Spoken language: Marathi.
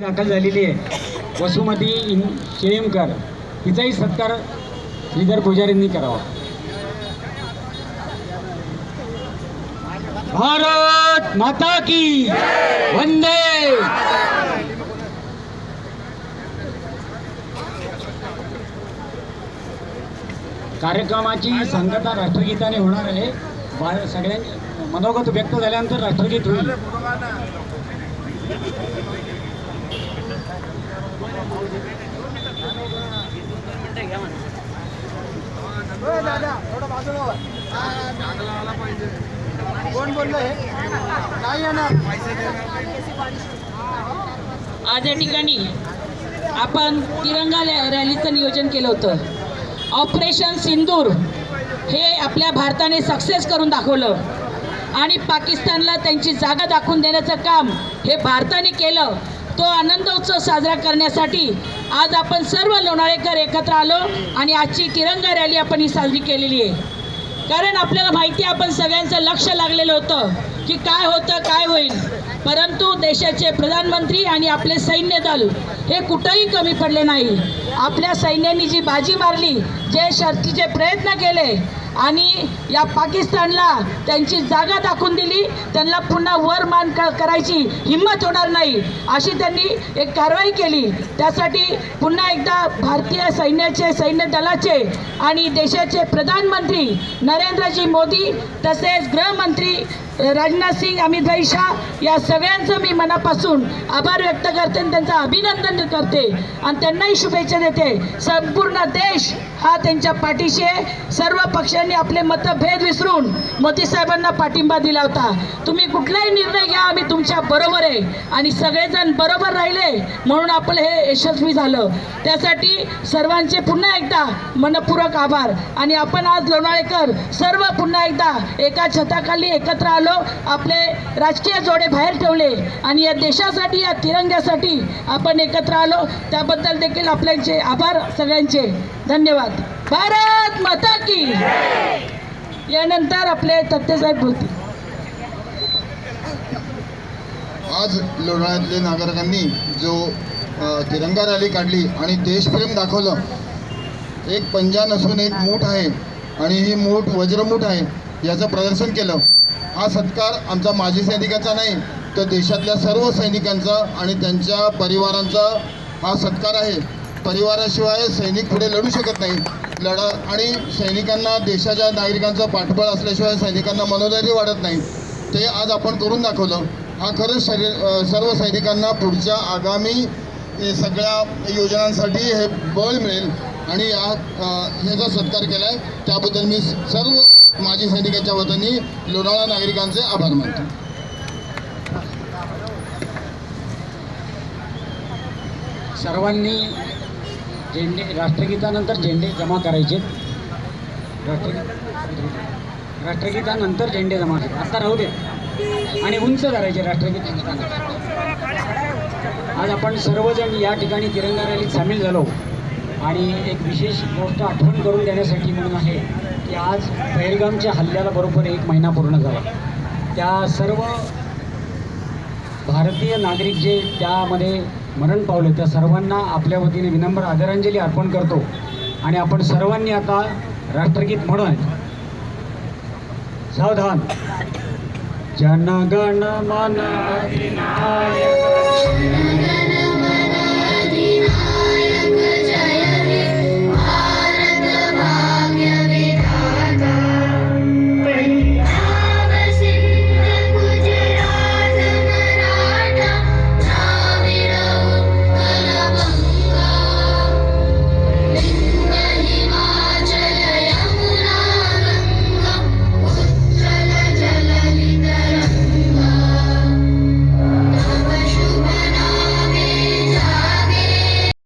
दाखल झालेली आहे. वसुमती इन शेळीमकर हिचाही सत्कार श्रीधर पुजारींनी करावा. भारत माता की वंदे! कार्यक्रमाची सांगता राष्ट्रगीताने होणार आहे. सगळ्यांनी मनोगत व्यक्त झाल्यानंतर राष्ट्रगीत होईल. कोण बोललं हे नाही येणार आज या ठिकाणी आपण तिरंगा रॅलीचं नियोजन केलं होतं. ऑपरेशन सिंदूर हे आपल्या भारताने सक्सेस करून दाखवलं. आणि पाकिस्तानला त्यांची जागा दाखवून देण्याचं काम हे भारताने केलं. तो आनंदोत्सव साजरा करण्यासाठी आज आपण सर्व लोणाळेकर एकत्र आलो आणि आजची तिरंगा रॅली आपण ही साजरी केलेली आहे. कारण आपल्याला माहिती आपण सगळ्यांचं लक्ष लागलेलं होतं की काय होतं काय होईल. परंतु देशाचे प्रधानमंत्री आणि आपले सैन्य दल हे कुठंही कमी पडले नाही. आपल्या सैन्याने जी बाजी मारली जे शर्तीचे प्रयत्न केले आणि या पाकिस्तानला त्यांची जागा दाखवून दिली. त्यांना पुन्हा वर मान क करायची हिंमत होणार नाही. अशी त्यांनी एक कारवाई केली. त्यासाठी पुन्हा एकदा भारतीय सैन्याचे सैन्य दलाचे आणि देशाचे प्रधानमंत्री नरेंद्रजी मोदी तसेच गृहमंत्री राजनाथ सिंग अमितभाई शाह या सगळ्यांचं मी मनापासून आभार व्यक्त करते आणि त्यांचं अभिनंदन करते. आणि त्यांनाही शुभेच्छा देते. संपूर्ण देश हा त्यांच्या पाठीशी आहे. सर्व पक्षांनी आपले मतभेद विसरून मोदी साहेबांना पाठिंबा दिला होता. तुम्ही कुठलाही निर्णय घ्या आम्ही तुमच्या बरोबर आहे. आणि सगळेजण बरोबर राहिले म्हणून आपलं हे यशस्वी झालं. त्यासाठी सर्वांचे पुन्हा एकदा मनपूर्वक आभार. आणि आपण आज लोणाळेकर सर्व पुन्हा एकदा एका छताखाली एकत्र आलो. आपले राजकीय जोडे बाहेर ठेवले आणि या देशासाठी या तिरंग्यासाठी आपण एकत्र आलो. त्याबद्दल देखील आपल्याचे आभार सगळ्यांचे. धन्यवाद. भारत माता की यानंतर आपले तत्तेसाहेब बोलतील. आज लोणाळ्यातले नागरिकांनी जो तिरंगा रॅली काढली आणि देशप्रेम दाखवलं एक पंजा नसून एक मूठ आहे आणि ही मूठ वज्रमूठ आहे याचं प्रदर्शन केलं. हा सत्कार आमचा माजी सैनिकाचा नाही तर देशातल्या सर्व सैनिकांचा आणि त्यांच्या परिवारांचा हा सत्कार आहे. परिवाराशिवाय सैनिक पुढे लढू शकत नाही. लढा आणि सैनिकांना देशाच्या नागरिकांचं पाठबळ असल्याशिवाय सैनिकांना मनोधैर्य वाढत नाही. ते आज आपण करून दाखवलं. हा खरंच शरीर सर्व सैनिकांना पुढच्या आगामी सगळ्या योजनांसाठी हे बळ मिळेल. आणि या ह्याचा सत्कार केला आहे त्याबद्दल मी सर्व माजी सैनिकांच्या वतीने लोणावळा नागरिकांचे आभार मानतो. सर्वांनी झेंडे राष्ट्रगीतानंतर झेंडे जमा करायचे. राष्ट्रगीत राष्ट्रगीतानंतर झेंडे जमा करायचे. आता राहू दे. आणि उंच करायचे राष्ट्रगीत आज आपण सर्वजण या ठिकाणी तिरंगा रॅलीत सामील झालो. आणि एक विशेष गोष्ट आठवण करून देण्यासाठी म्हणून आहे. की आज पहलगामच्या हल्ल्याला बरोबर एक महिना पूर्ण झाला. त्या सर्व भारतीय नागरिक जे त्यामध्ये मरण पावले त्या सर्वांना आपल्या वतीने विनम्र आदरांजली अर्पण करतो. आणि आपण सर्वांनी आता राष्ट्रगीत म्हणून सावधान. जनगण मन